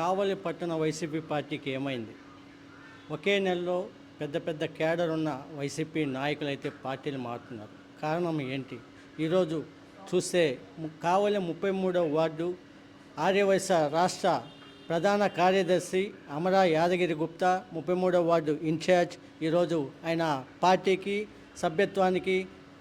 కావలి పట్టణ వైసీపీ పార్టీకి ఏమైంది? ఒకే నెలలో పెద్ద పెద్ద కేడర్ ఉన్న వైసీపీ నాయకులు అయితే పార్టీలు మారుతున్నారు. కారణం ఏంటి? ఈరోజు చూస్తే కావలి ముప్పై మూడవ వార్డు ఆర్యవైశ్య రాష్ట్ర ప్రధాన కార్యదర్శి అమరా యాదగిరి గుప్తా ముప్పై మూడవ వార్డు ఇన్ఛార్జ్ ఈరోజు ఆయన పార్టీకి సభ్యత్వానికి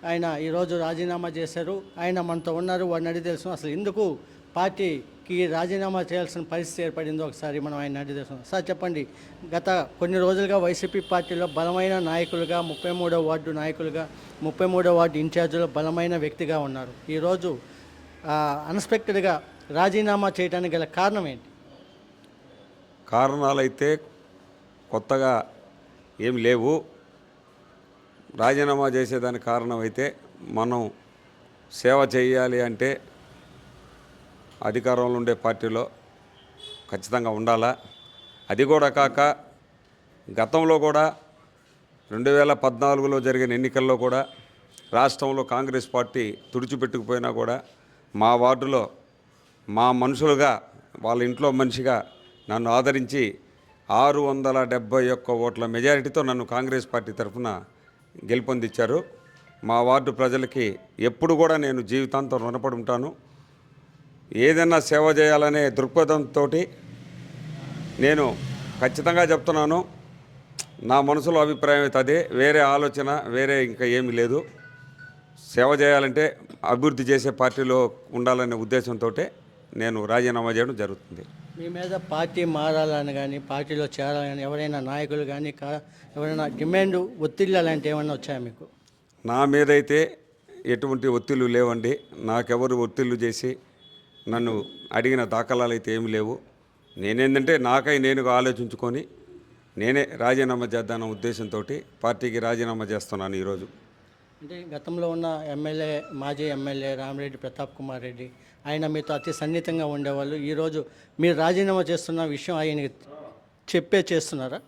ఆయన ఈరోజు రాజీనామా చేశారు. ఆయన మనతో ఉన్నారు. వాడిని అడిగి తెలుసు. అసలు ఎందుకు పార్టీకి రాజీనామా చేయాల్సిన పరిస్థితి ఏర్పడిందో ఒకసారి మనం ఆయన అడిగి తెలుసు సార్ చెప్పండి. గత కొన్ని రోజులుగా వైసీపీ పార్టీలో బలమైన నాయకులుగా ముప్పై మూడో వార్డు నాయకులుగా ముప్పై మూడో వార్డు ఇన్ఛార్జిలో బలమైన వ్యక్తిగా ఉన్నారు. ఈరోజు అన్ఎక్స్పెక్టెడ్గా రాజీనామా చేయడానికి గల కారణం ఏంటి? కారణాలైతే కొత్తగా ఏం లేవు. రాజీనామా చేసేదానికి కారణం అయితే మనం సేవ చేయాలి అంటే అధికారంలో ఉండే పార్టీలో ఖచ్చితంగా ఉండాలా? అది కూడా కాక గతంలో కూడా రెండు వేల పద్నాలుగులో జరిగిన ఎన్నికల్లో కూడా రాష్ట్రంలో కాంగ్రెస్ పార్టీ తుడిచిపెట్టుకుపోయినా కూడా మా వార్డులో మా మనుషులుగా వాళ్ళ ఇంట్లో మనిషిగా నన్ను ఆదరించి ఆరు వందల డెబ్బై ఒక్క ఓట్ల మెజారిటీతో నన్ను కాంగ్రెస్ పార్టీ తరఫున గెలుపొందించారు మా వార్డు ప్రజలకి ఎప్పుడు కూడా నేను జీవితాంతం రుణపడి ఉంటాను. ఏదైనా సేవ చేయాలనే దృక్పథంతో నేను ఖచ్చితంగా చెప్తున్నాను. నా మనసులో అభిప్రాయం అయితే అదే వేరే ఆలోచన వేరే ఇంకా ఏమీ లేదు. సేవ చేయాలంటే అభివృద్ధి చేసే పార్టీలో ఉండాలనే ఉద్దేశంతో నేను రాజీనామా చేయడం జరుగుతుంది. మీ మీద పార్టీ మారాలని కానీ పార్టీలో చేరాలని ఎవరైనా నాయకులు కానీ ఎవరైనా డిమాండ్ ఒత్తిళ్ళు అలాంటివి ఏమైనా వచ్చాయా మీకు? నా మీదైతే ఎటువంటి ఒత్తిళ్ళు లేవండి. నాకెవరు ఒత్తిళ్ళు చేసి నన్ను అడిగిన దాఖలాలు అయితే ఏమి లేవు. నేనేంటంటే నాకై నేనుగా ఆలోచించుకొని నేనే రాజీనామా చేద్దాన ఉద్దేశంతో పార్టీకి రాజీనామా చేస్తున్నాను ఈరోజు. అంటే గతంలో ఉన్న ఎమ్మెల్యే మాజీ ఎమ్మెల్యే రామిరెడ్డి ప్రతాప్ కుమార్ రెడ్డి ఆయన మీతో అతి సన్నిహితంగా ఉండేవాళ్ళు. ఈరోజు మీరు రాజీనామా చేస్తున్న విషయం ఆయనకి చెప్పే చేస్తున్నారా?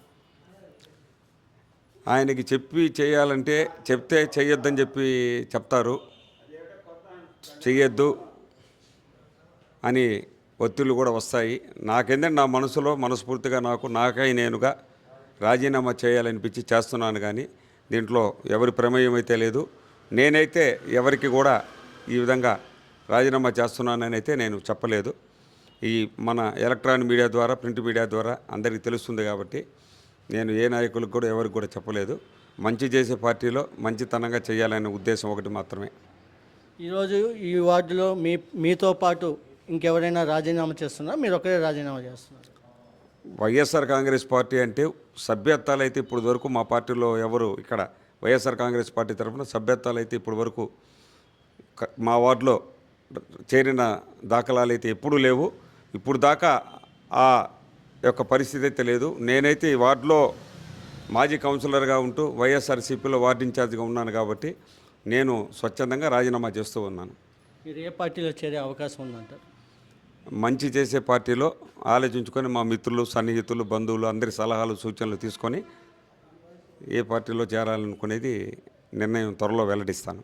ఆయనకి చెప్పి చేయాలంటే చెప్తే చేయొద్దని చెప్పి చెప్తారు. చెయ్యొద్దు అని ఒత్తిళ్ళు కూడా వస్తాయి. నాకేంటంటే నా మనసులో మనస్ఫూర్తిగా నాకు నాకై నేనుగా రాజీనామా చేయాలనిపించి చేస్తున్నాను కానీ దీంట్లో ఎవరి ప్రమేయం అయితే లేదు. నేనైతే ఎవరికి కూడా ఈ విధంగా రాజీనామా చేస్తున్నానని అయితే నేను చెప్పలేదు. ఈ మన ఎలక్ట్రానిక్ మీడియా ద్వారా ప్రింట్ మీడియా ద్వారా అందరికీ తెలుస్తుంది కాబట్టి నేను ఏ నాయకులకు కూడా ఎవరికి కూడా చెప్పలేదు. మంచి చేసే పార్టీలో మంచితనంగా చేయాలనే ఉద్దేశం ఒకటి మాత్రమే. ఈరోజు ఈ వార్డులో మీ మీతో పాటు ఇంకెవరైనా రాజీనామా చేస్తున్నారా? మీరు ఒకరే రాజీనామా చేస్తున్నారు. వైఎస్ఆర్ కాంగ్రెస్ పార్టీ అంటే సభ్యత్వాలు అయితే ఇప్పుడు వరకు మా పార్టీలో ఎవరు ఇక్కడ వైఎస్ఆర్ కాంగ్రెస్ పార్టీ తరఫున సభ్యత్వాలు అయితే ఇప్పుడు వరకు మా వార్డులో చేరిన దాఖలాలు అయితే ఎప్పుడూ లేవు. ఇప్పుడు దాకా ఆ యొక్క పరిస్థితి అయితే లేదు. నేనైతే ఈ వార్డులో మాజీ కౌన్సిలర్గా ఉంటూ వైఎస్ఆర్సీపీలో వార్డు ఇన్ఛార్జ్గా ఉన్నాను కాబట్టి నేను స్వచ్ఛందంగా రాజీనామా చేస్తూ ఉన్నాను. మీరు ఏ పార్టీలో చేరే అవకాశం ఉందంటారు? మంచి చేసే పార్టీలో ఆలోచించుకొని మా మిత్రులు సన్నిహితులు బంధువులు అందరి సలహాలు సూచనలు తీసుకొని ఏ పార్టీలో చేరాలనుకునేది నిర్ణయం త్వరలో వెల్లడిస్తాను.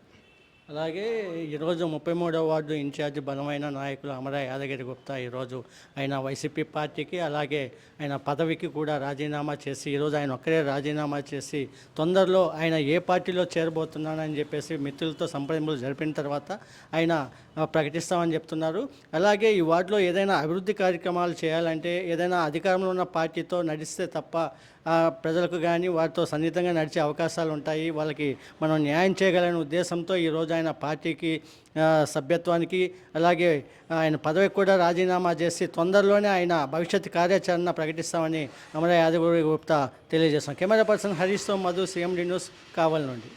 అలాగే ఈరోజు ముప్పై మూడవ వార్డు ఇన్ఛార్జ్ బలమైన నాయకులు అమర యాదగిరి గుప్తా ఈరోజు ఆయన వైసీపీ పార్టీకి అలాగే ఆయన పదవికి కూడా రాజీనామా చేసి ఈరోజు ఆయన ఒక్కరే రాజీనామా చేసి తొందరలో ఆయన ఏ పార్టీలో చేరబోతున్నానని చెప్పేసి మిత్రులతో సంప్రదింపులు జరిపిన తర్వాత ఆయన ప్రకటిస్తామని చెప్తున్నారు. అలాగే ఈ వార్డులో ఏదైనా అభివృద్ధి కార్యక్రమాలు చేయాలంటే ఏదైనా అధికారంలో ఉన్న పార్టీతో నడిస్తే తప్ప ప్రజలకు కానీ వారితో సన్నిహితంగా నడిచే అవకాశాలు ఉంటాయి. వాళ్ళకి మనం న్యాయం చేయగలనే ఉద్దేశంతో ఈరోజు ఆయన పార్టీకి సభ్యత్వానికి అలాగే ఆయన పదవికి కూడా రాజీనామా చేసి తొందరలోనే ఆయన భవిష్యత్ కార్యాచరణ ప్రకటిస్తామని అమర యాదగిరి గుప్తా తెలియజేస్తాం కెమెరా పర్సన్ హరీష్తో మధు సీఎండి న్యూస్ కావాలి నుండి.